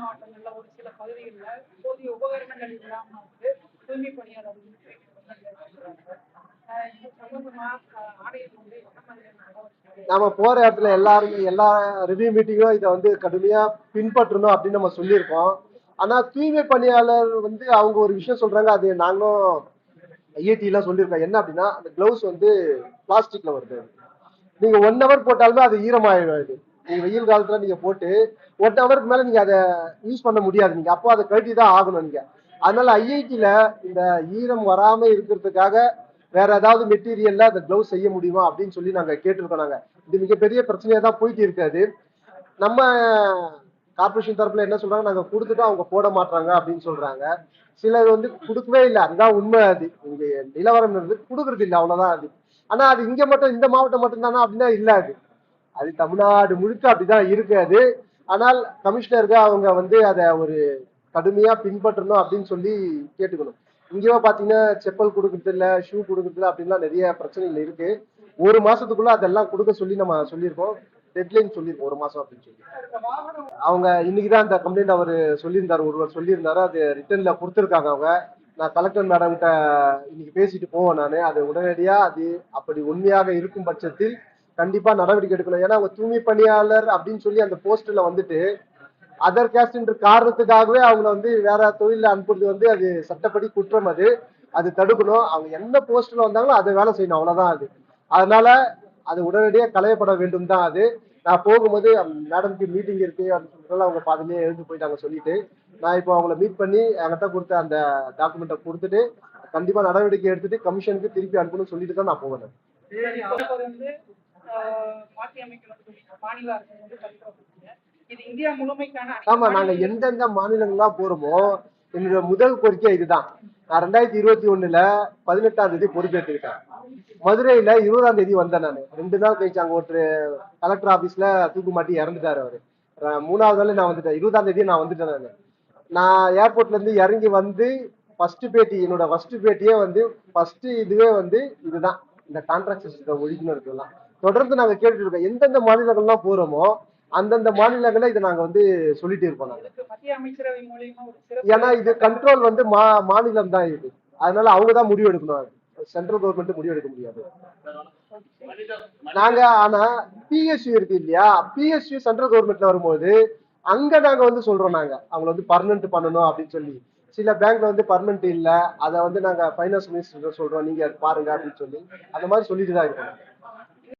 மாவட்டங்கள்ல ஒரு சில பகுதிகளில் போதிய உபகரணங்கள் இல்லாம வந்து தூய்மை பணியாளர் நாம போற இடத்துல எல்லாருமே எல்லா ரிவ்யூ மீட்டிங்கும் இதை வந்து கடுமையா பின்பற்றணும் அப்படின்னு நம்ம சொல்லியிருக்கோம். ஆனா தூய்மை பணியாளர் வந்து அவங்க ஒரு விஷயம் சொல்றாங்க அது நாங்களும் ஐஐடி எல்லாம் சொல்லியிருக்கோம். என்ன அப்படின்னா அந்த கிளவுஸ் வந்து பிளாஸ்டிக்ல வருது. நீங்க ஒன் ஹவர் போட்டாலுமே அது ஈரமாயிடும். நீங்க வெயில் காலத்துல நீங்க போட்டு ஒன் ஹவருக்கு மேல நீங்க அதை யூஸ் பண்ண முடியாது. நீங்க அப்போ அதை கழட்டி தான் ஆகணும் நீங்க. அதனால ஐஐடில இந்த ஈரம் வராம இருக்கிறதுக்காக வேற ஏதாவது மெட்டீரியல்ல அந்த க்ளவுஸ் செய்ய முடியுமா அப்படின்னு சொல்லி நாங்க கேட்டிருக்கோம் நாங்க. இது மிகப்பெரிய பிரச்சனையா தான் போயிட்டு இருக்காது. நம்ம கார்பரேஷன் தரப்புல என்ன சொல்றாங்க? நாங்க கொடுத்துட்டு அவங்க போட மாட்டாங்க அப்படின்னு சொல்றாங்க. சிலர் வந்து கொடுக்கவே இல்லை. அதுதான் உண்மை அது. இங்க நிலவரம் இருந்து கொடுக்கறது இல்லை. அவ்வளவுதான் அது. ஆனா அது இங்க மட்டும் இந்த மாவட்டம் மட்டும் தானே அப்படின்னா இல்ல அது. அது தமிழ்நாடு முழுக்க அப்படிதான் இருக்கு அது. ஆனால் கமிஷனருக்கு அவங்க வந்து அதை ஒரு கடுமையா பின்பற்றணும் அப்படின்னு சொல்லி கேட்டுக்கணும். இங்கேயோ பாத்தீங்கன்னா செப்பல் கொடுக்கறது இல்ல ஷூ கொடுக்கறது இல்ல அப்படின்லாம் நிறைய பிரச்சனைகள் இருக்கு. ஒரு மாசத்துக்குள்ள அதெல்லாம் கொடுக்க சொல்லி நம்ம சொல்லியிருக்கோம். டெட்லைன் சொல்லியிருக்கோம் ஒரு மாசம் அப்படின்னு சொல்லி. அவங்க இன்னைக்குதான் அந்த கம்ப்ளைண்ட் அவர் சொல்லியிருந்தாரு ஒருவர் சொல்லியிருந்தாரு. அது ரிட்டர்ன்ல கொடுத்துருக்காங்க அவங்க. நான் கலெக்டர் மேடம் கிட்ட இன்னைக்கு பேசிட்டு போவேன் நான். அது உடனடியா அது அப்படி உண்மையாக இருக்கும் பட்சத்தில் கண்டிப்பா நடவடிக்கை எடுக்கணும். ஏன்னா அவங்க தூய்மை பணியாளர் அப்படின்னு சொல்லி அந்த போஸ்ட்ல வந்துட்டு அதர் கேஸ்ட்ன்ற காரணத்துக்காகவே அவங்கள வந்து வேற தொழில அனுப்புறது வந்து அது சட்டப்படி குற்றம் அது. அது தடுக்கணும். அவங்க என்ன போஸ்ட்ல வந்தாங்களோ அதை வேலை செய்யணும். அவ்வளவுதான் அது. அதனால அது உடனடியாக களையப்பட வேண்டும் தான் அது. நான் போகும்போது மேடம்க்கு மீட்டிங் இருக்கு. அப்படின்னு சொல்லிட்டு அவங்க பாதிலேயே எழுந்து போயிட்டாங்க சொல்லிட்டு நான் இப்போ அவங்கள மீட் பண்ணி என்கிட்ட கொடுத்த அந்த டாக்குமெண்ட்டை கொடுத்துட்டு கண்டிப்பா நடவடிக்கை எடுத்துட்டு கமிஷனுக்கு திருப்பி அனுப்பணும்னு சொல்லிட்டு தான் நான் போவேன். ஆமா நாங்க எந்தெந்த மாநிலங்கள்லாம் போறோமோ என்னோட முதல் கோரிக்கை இதுதான். நான் ரெண்டாயிரத்தி இருபத்தி ஒண்ணுல பதினெட்டாம் தேதி பொறுப்பேற்றுக்கிட்டேன். மதுரையில இருபதாம் தேதி வந்தேன் நான். ரெண்டு நாள் கழிச்சு அங்க ஒருத்தர் கலெக்டர் ஆபீஸ்ல தூக்கு மாட்டி இறந்துட்டாரு அவரு. மூணாவது நாள் நான் வந்துட்டேன். இருபதாம் தேதி நான் வந்துட்டேன் நான். நான் ஏர்போர்ட்ல இருந்து இறங்கி வந்து ஃபர்ஸ்ட் பேட்டி என்னோட ஃபர்ஸ்ட் பேட்டியே வந்து ஃபர்ஸ்ட் இதுவே வந்து இதுதான். இந்த கான்ட்ராக்ட் சிஸ்டத்தை ஒழிக்கணும் இருக்கலாம் தொடர்ந்து நாங்க கேட்டுட்டு இருக்கோம். எந்தெந்த மாநிலங்கள்லாம் போறோமோ அந்தந்த மாநிலங்கள்ல இதை நாங்க வந்து சொல்லிட்டு சிறப்பு ஏன்னா இது கண்ட்ரோல் வந்து மா மாநிலம் தான் இது. அதனால அவங்க தான் முடிவு எடுக்கணும். சென்ட்ரல் கவர்மெண்ட் முடிவு எடுக்க முடியாது. நாங்க ஆனா பிஎஸ்யூ இருக்கு இல்லையா? பிஎஸ்யூ சென்ட்ரல் கவர்மெண்ட்ல வரும்போது அங்க நாங்க வந்து சொல்றோம் நாங்க. அவங்கள வந்து பர்மனெண்ட் பண்ணணும் அப்படின்னு சொல்லி. சில பேங்க்ல வந்து பர்மனெண்ட் இல்ல. அதை வந்து நாங்க ஃபைனான்ஸ் மினிஸ்டர் சொல்றோம். நீங்க பாருங்க அப்படின்னு சொல்லி. அந்த மாதிரி சொல்லிட்டு தான் இருக்கோம்.